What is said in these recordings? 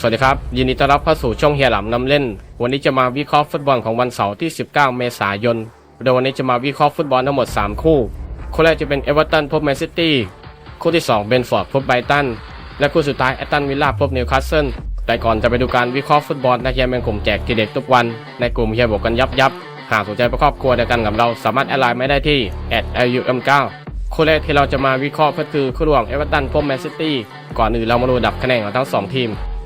สวัสดีครับ ยินดีต้อนรับเข้าสู่ช่องเฮียหลำนำเล่น วันนี้จะมาวิเคราะห์ฟุตบอลของวันเสาร์ที่ 19 เมษายน โดยวันนี้จะมาวิเคราะห์ฟุตบอลทั้งหมด 3 คู่ คู่แรกจะเป็นเอเวอร์ตันพบแมนซิตี้ คู่ที่ 2 เบนฟอร์ดพบไบรตัน และคู่สุดท้ายแอตตันวิลล่าพบนิวคาสเซิล แต่ก่อนจะไปดูการวิเคราะห์ฟุตบอลนะเฮียแมงผมแจกทีเด็ดทุกวัน ในกลุ่มเฮียบอกกันยับยับ หากสนใจประกอบครัวเดียวกันกับเราสามารถแอดไลน์ไม่ได้ที่ @lum9 คู่แรกที่เราจะมาวิเคราะห์ก็คือคู่ระหว่างเอเวอร์ตันพบแมนซิตี้ ก่อนอื่นเรามาดูดับคะแนนของทั้งสอง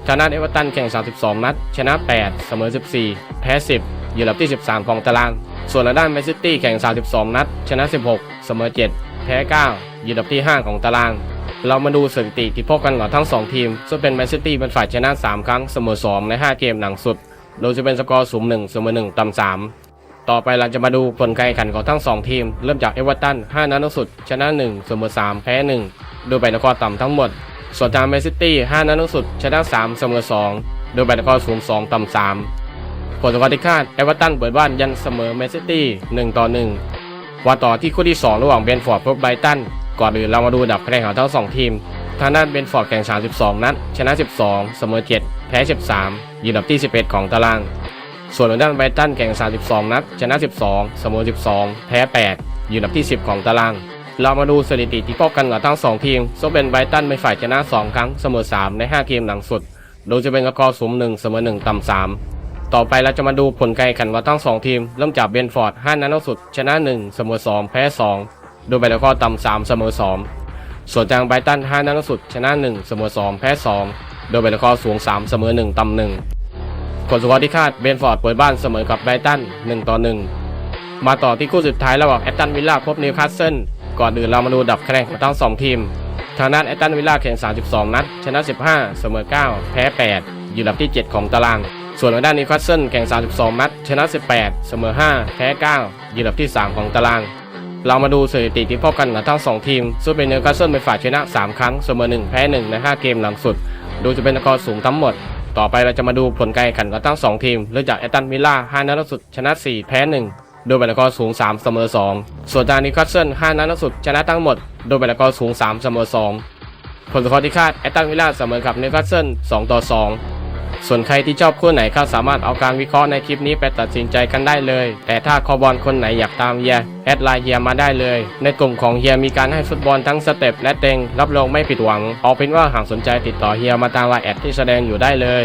ทีมชนะเอเวอร์ตันแข่ง 32 นัด ชนะ 8 เสมอ 14 แพ้ 10 อยู่อันดับที่ 13 ของตาราง ส่วนทางด้านแมนซิตี้แข่ง 32 นัด ชนะ 16 เสมอ 7 แพ้ 9 อยู่อันดับที่ 5 ของตาราง เรามาดูสถิติที่พบกันของทั้ง 2 ทีม ซึ่งเป็นแมนซิตี้เป็นฝ่ายชนะ 3 ครั้ง เสมอ 2 ใน 5 เกมหลังสุด โดยจะเป็นสกอร์สูง1เสมอ1ต่ำ3ต่อไปเราจะมาดูผลการแข่งขันของทั้ง 2 ทีม เริ่มจากเอเวอร์ตัน 5 นัดล่าสุด ชนะ 1 เสมอ 3 แพ้ 1 โดยแบ่งสกอร์ต่ำทั้งหมด ส่วนทางแมนซิตี้5นัดล่าสุดชนะ 3 เสมอ 2 โดยแบ่งสกอสูง2ต่ำ3ผลสกอร์ที่คาดเอเวอร์ตันเปิดบ้านยันเสมอแมนซิตี้1ต่อ1ว่าต่อที่คู่ที่ 2 ระหว่างเบนฟอร์ดพบไบรตันก่อนอื่นเรามาดูดับคะแนนของทั้งสองทีมทางด้านเบนฟอร์ดแข่ง 32 นัด ชนะ 12 เสมอ 7 แพ้ 13 อยู่อันดับที่ 11 ของตาราง ส่วนทางด้านไบรตันแข่ง 32 นัด ชนะ 12 เสมอ 12 แพ้ 8 อยู่อันดับที่ 10 ของตาราง เรามาดูสถิติที่พบกันกับทั้ง 2 ทีมซึ่งเป็นไบรตันเป็นฝ่ายชนะ 2 ครั้งเสมอ 3 ใน 5 เกมหลังสุด โดยจะเป็นสกอสูง1เสมอ1ต่ำ3 ต่อไปเราจะมาดูผลการแข่งขันของทั้ง 2 ทีม เริ่มจากเบนฟอร์ด 5 นัดล่าสุด ชนะ 1 เสมอ 2 แพ้ 2 โดยแบ่งสกอต่ำ3 เสมอ 2 ส่วนทางไบรตัน 5 นัดล่าสุด ชนะ 1 เสมอ 2 แพ้ 2 โดยแบ่งสกอสูง 3 เสมอ 1ต่ำ1ผลสกอร์ที่คาดเบนฟอร์ดเปิดบ้านเสมอกับไบรตัน1ต่อ1มาต่อที่คู่สุดท้ายระหว่างแอตตันวิลล่าพบนิวคาสเซิล ก่อนอื่นเรามาดูดับคะแนนของทั้ง 2 ทีม ทางด้านแอตตันวิลล่าแข่ง 32 นัด ชนะ 15 เสมอ 9 แพ้ 8 อยู่อันดับที่ 7 ของตาราง ส่วนทางด้านนิวคาสเซิลแข่ง 32 นัด ชนะ 18 เสมอ 5 แพ้ 9 อยู่อันดับที่ 3 ของตาราง เรามาดูสถิติที่พบกันของทั้ง 2 ทีม ซึ่งเป็นนิวคาสเซิลเป็นฝ่ายชนะ 3 ครั้ง เสมอ 1 แพ้ 1 ใน 5 เกมหลังสุด โดยจะเป็นสกอร์สูงทั้งหมดต่อไปเราจะมาดูผลการแข่งขันของทั้ง 2 ทีม เริ่มจากแอตตันวิลล่า5นัดล่าสุดชนะ 4 แพ้ 1 โดยแบ่งสกอสูง 3 เสมอ 2 ส่วนทานิคาสเซิล5นัดล่าสุดชนะทั้งหมด โดยแบ่งสกอสูง 3 เสมอ 2 ผลสกอร์ที่คาดแอตตันวิลล่าเสมอกับนิคาสเซิล2ต่อ 2 ส่วนใครที่ชอบคู่ไหนก็สามารถเอาการวิเคราะห์ในคลิปนี้ไปตัดสินใจกันได้เลย แต่ถ้าคอบอลคนไหนอยากตามเฮียแอดไลน์เฮียมาได้เลย ในกลุ่มของเฮียมีการให้ฟุตบอลทั้งสเต็ปและเต็งรับรองไม่ผิดหวังเอาเป็นว่าหากสนใจติดต่อเฮียมาทางไลน์แอดที่แสดงอยู่ได้เลย